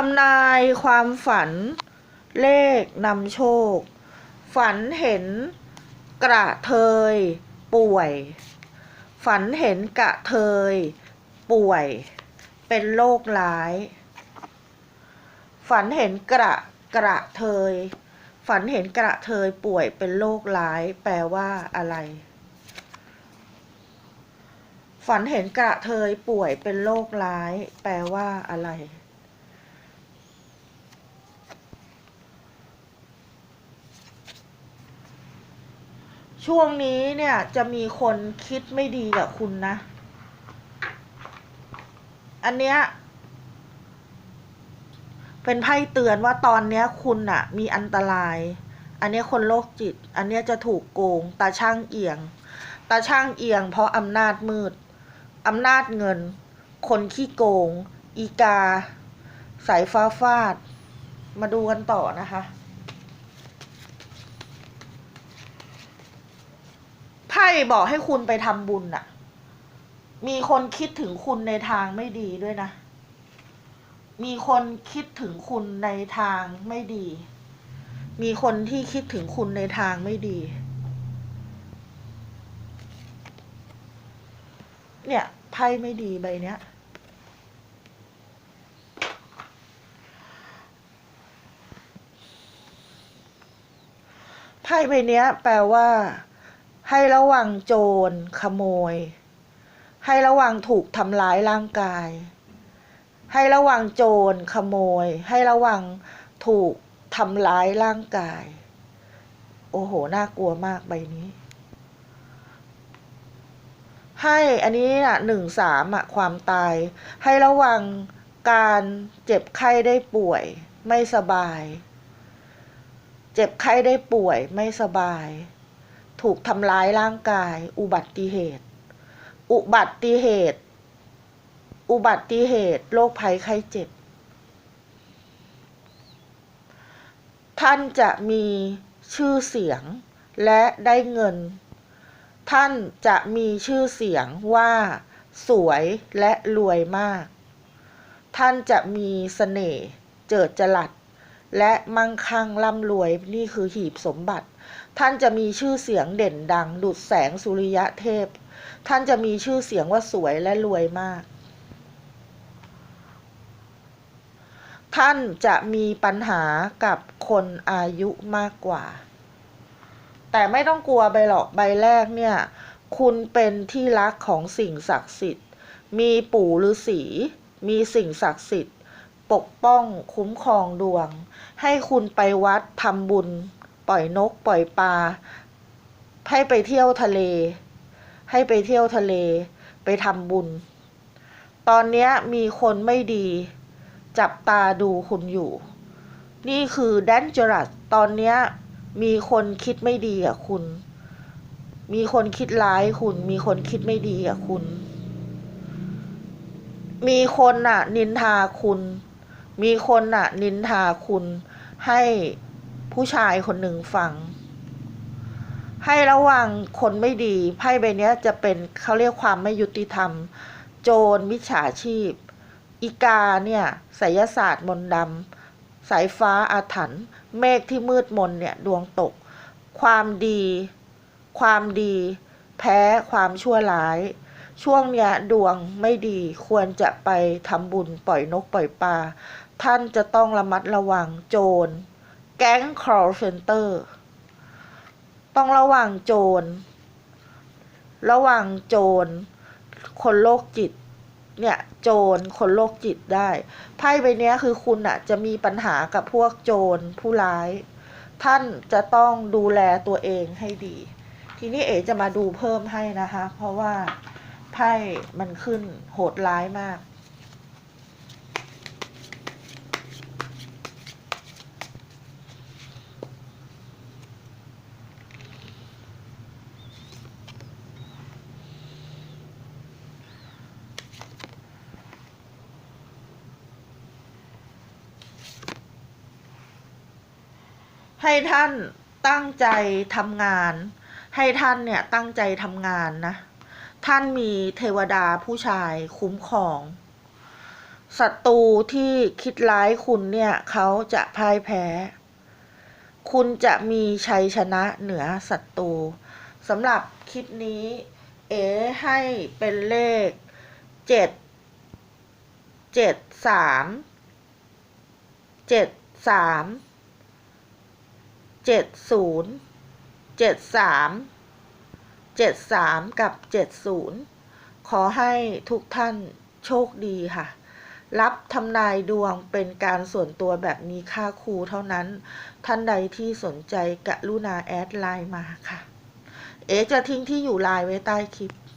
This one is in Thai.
ทำนายความฝัน เลขนำโชค ฝันเห็นกระเทย ป่วย ฝันเห็นกระเทย ป่วย เป็นโรคร้าย ฝันเห็นกระกระเทย ฝันเห็นกระเทยป่วยเป็นโรคร้าย แปลว่าอะไร ฝันเห็นกระเทยป่วยเป็นโรคร้าย แปลว่าอะไร ช่วงนี้เนี่ยจะมีคนคิดไม่ดีกับคุณนะ อันเนี้ยเป็นไพ่เตือนว่าตอนเนี้ยคุณอะมีอันตราย อันเนี้ยคนโรคจิต อันเนี้ยจะถูกโกง ตาช่างเอียง ตาช่างเอียง เพราะอำนาจมืด อำนาจเงิน คนขี้โกง อีกา สายฟ้าฟาด มาดูกันต่อนะคะ ไพ่บอกให้คุณไปทำบุญน่ะมีคนคิดถึงคุณในทางไม่ดีด้วยนะ มีคนคิดถึงคุณในทางไม่ดี มีคนที่คิดถึงคุณในทางไม่ดี เนี่ยไพ่ไม่ดีใบเนี้ย ไพ่ใบเนี้ย แปลว่า ให้ระวังโจรขโมย ให้ระวังถูกทำร้ายร่างกาย ให้ระวังโจรขโมย ให้ระวังถูกทำร้ายร่างกาย โอ้โห น่ากลัวมากใบนี้ ให้อันนี้อะหนึ่งสามอะความตาย ให้ระวังการเจ็บไข้ได้ป่วย ไม่สบาย เจ็บไข้ได้ป่วยไม่สบาย ถูกทำร้ายร่างกาย อุบัติเหตุ อุบัติเหตุ อุบัติเหตุโรคภัยไข้เจ็บ ท่านจะมีชื่อเสียงและได้เงิน ท่านจะมีชื่อเสียงว่า สวยและรวยมาก ท่านจะมีเสน่ห์เจิดจรัส และมั่งคั่งร่ำรวยนี่คือหีบสมบัติ ท่านจะมีชื่อเสียงเด่นดัง ดุจแสงสุริยะเทพ ท่านจะมีชื่อเสียงว่าสวยและรวยมาก ท่านจะมีปัญหากับคนอายุมากกว่า แต่ไม่ต้องกลัวใบหรอกใบแรกเนี่ย คุณเป็นที่รักของสิ่งศักดิ์สิทธิ์ มีปู่ฤาษีมีสิ่งศักดิ์สิทธิ์ ปกป้องคุ้มครองดวง ให้คุณไปวัดทำบุญ ปล่อยนก ปล่อยปลาให้ไปเที่ยวทะเล ให้ไปเที่ยวทะเล ไปทำบุญ ตอนนี้มีคนไม่ดี จับตาดูคุณอยู่ นี่คือ dangerous ตอนนี้มีคนคิดไม่ดีกับคุณ มีคนคิดร้ายคุณ มีคนคิดไม่ดีกับคุณ มีคนน่ะนินทาคุณ มีคนน่ะนินทาคุณให้ ผู้ชายคนหนึ่งฟัง ให้ระวังคนไม่ดีไพ่ใบนี้จะเป็นเขาเรียกความไม่ยุติธรรม โจรมิจฉาชีพ อีกาเนี่ยไสยศาสตร์มนต์ดำสายฟ้าอาถรรพ์เมฆที่มืดมนเนี่ยดวงตก ความดี ความดี แพ้ความชั่วร้ายช่วงเนี้ยดวงไม่ดีควรจะไปทำบุญปล่อยนกปล่อยปลาท่านจะต้องระมัดระวังโจร แก๊ง call center ต้องระวังโจร ระวังโจร คนโรคจิต เนี่ยโจรคนโรคจิตได้ ไพ่ใบนี้คือคุณอะจะมีปัญหากับพวกโจรผู้ร้าย ท่านจะต้องดูแลตัวเองให้ดี ทีนี้เอ๋จะมาดูเพิ่มให้นะคะ เพราะว่าไพ่มันขึ้นโหดร้ายมาก ให้ท่านตั้งใจทำงาน ให้ท่านเนี่ยตั้งใจทำงานนะ ท่านมีเทวดาผู้ชายคุ้มครองศัตรูที่คิดร้ายคุณเนี่ยเขาจะพ่ายแพ้ คุณจะมีชัยชนะเหนือศัตรูสำหรับคลิปนี้ เอให้เป็นเลขเจ็ดเจ็ดสามเจ็ดสาม เจ็ดศูนย์เจ็ดสามเจ็ดสามกับเจ็ดศูนย์ขอให้ทุกท่านโชคดีค่ะ รับทำนายดวงเป็นการส่วนตัวแบบนี้ค่าครูเท่านั้น ท่านใดที่สนใจกรุณาแอดไลน์มาค่ะ เอ๋จะทิ้งที่อยู่ไลน์ไว้ใต้คลิป